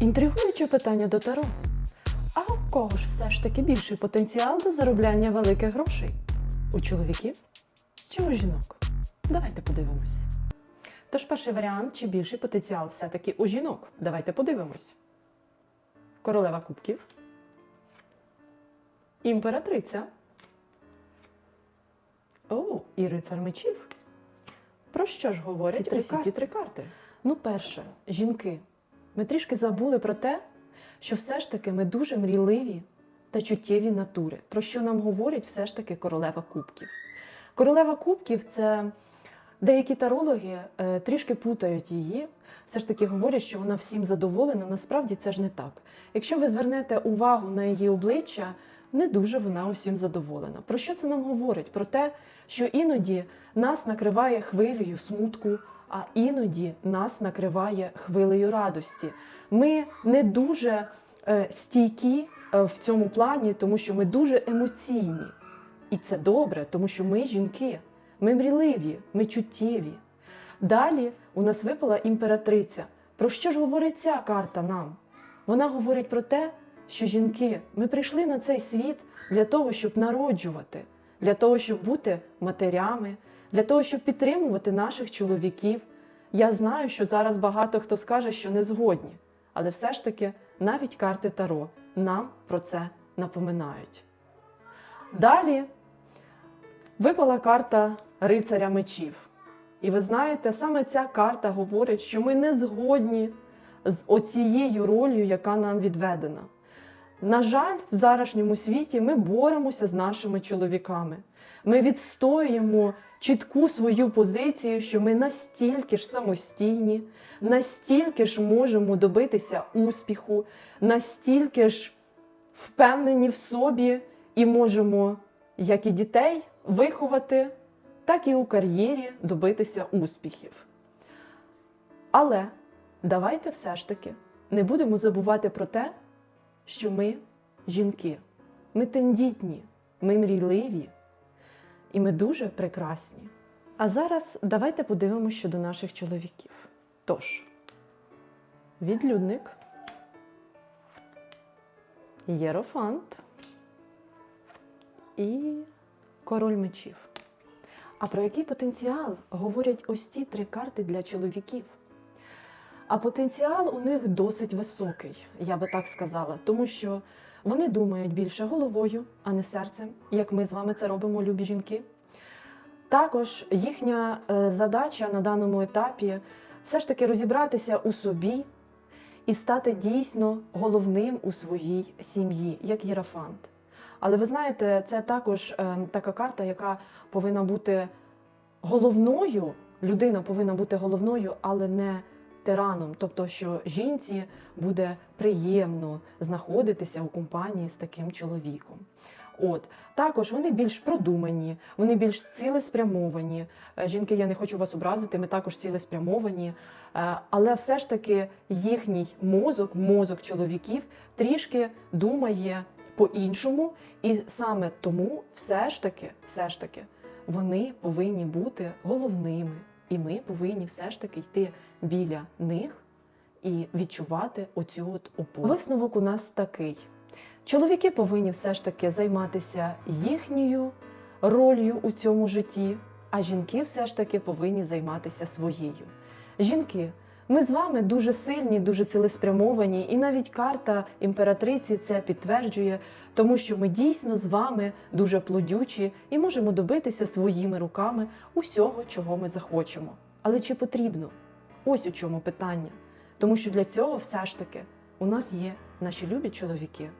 Інтригуюче питання до Таро. А у кого ж все ж таки більший потенціал до заробляння великих грошей? У чоловіків чи у жінок? Давайте подивимось. Тож перший варіант, чи більший потенціал все-таки у жінок? Давайте подивимось. Королева кубків. Імператриця. О, і рицар мечів. Про що ж говорять усі ці три карти? Ну, перше, жінки. Ми трішки забули про те, що все ж таки ми дуже мрійливі та чуттєві натури, про що нам говорить все ж таки королева кубків. Королева кубків це деякі тарологи е, трішки путають її, все ж таки говорять, що вона всім задоволена. Насправді це ж не так. Якщо ви звернете увагу на її обличчя, не дуже вона усім задоволена. Про що це нам говорить? Про те, що іноді нас накриває хвилею смутку, а іноді нас накриває хвилею радості. Ми не дуже е, стійкі е, в цьому плані, тому що ми дуже емоційні. І це добре, тому що ми жінки, ми мрійливі, ми чуттєві. Далі у нас випала імператриця. Про що ж говорить ця карта нам? Вона говорить про те, що жінки, ми прийшли на цей світ для того, щоб народжувати, для того, щоб бути матерями, для того, щоб підтримувати наших чоловіків. Я знаю, що зараз багато хто скаже, що не згодні, але все ж таки навіть карти Таро нам про це напоминають. Далі випала карта рицаря мечів. І ви знаєте, саме ця карта говорить, що ми не згодні з оцією ролью, яка нам відведена. На жаль, в зарашньому світі ми боремося з нашими чоловіками. Ми відстоюємо чітку свою позицію, що ми настільки ж самостійні, настільки ж можемо добитися успіху, настільки ж впевнені в собі і можемо, як і дітей, виховати, так і у кар'єрі добитися успіхів. Але давайте все ж таки не будемо забувати про те, що ми жінки, ми тендітні, ми мрійливі і ми дуже прекрасні. А зараз давайте подивимося щодо наших чоловіків. Тож, відлюдник, єрофант і король мечів. А про який потенціал говорять ось ці три карти для чоловіків? А потенціал у них досить високий, я би так сказала, тому що вони думають більше головою, а не серцем, як ми з вами це робимо, любі жінки. Також їхня е, задача на даному етапі все ж таки розібратися у собі і стати дійсно головним у своїй сім'ї, як єрафант. Але ви знаєте, це також е, така карта, яка повинна бути головною. Людина повинна бути головною, але не тираном. Тобто, що жінці буде приємно знаходитися у компанії з таким чоловіком. От також вони більш продумані, вони більш цілеспрямовані. Е, Жінки, я не хочу вас образити, ми також цілеспрямовані. Е, Але все ж таки їхній мозок, мозок чоловіків, трішки думає по-іншому, і саме тому все ж таки, все ж таки, вони повинні бути головними, і ми повинні все ж таки йти біля них і відчувати оцю от опору. Висновок у нас такий: чоловіки повинні все ж таки займатися їхньою ролью у цьому житті, а жінки все ж таки повинні займатися своєю. Жінки, ми з вами дуже сильні, дуже цілеспрямовані, і навіть карта імператриці це підтверджує, тому що ми дійсно з вами дуже плодючі і можемо добитися своїми руками усього, чого ми захочемо. Але чи потрібно? Ось у чому питання. Тому що для цього все ж таки у нас є наші любі чоловіки,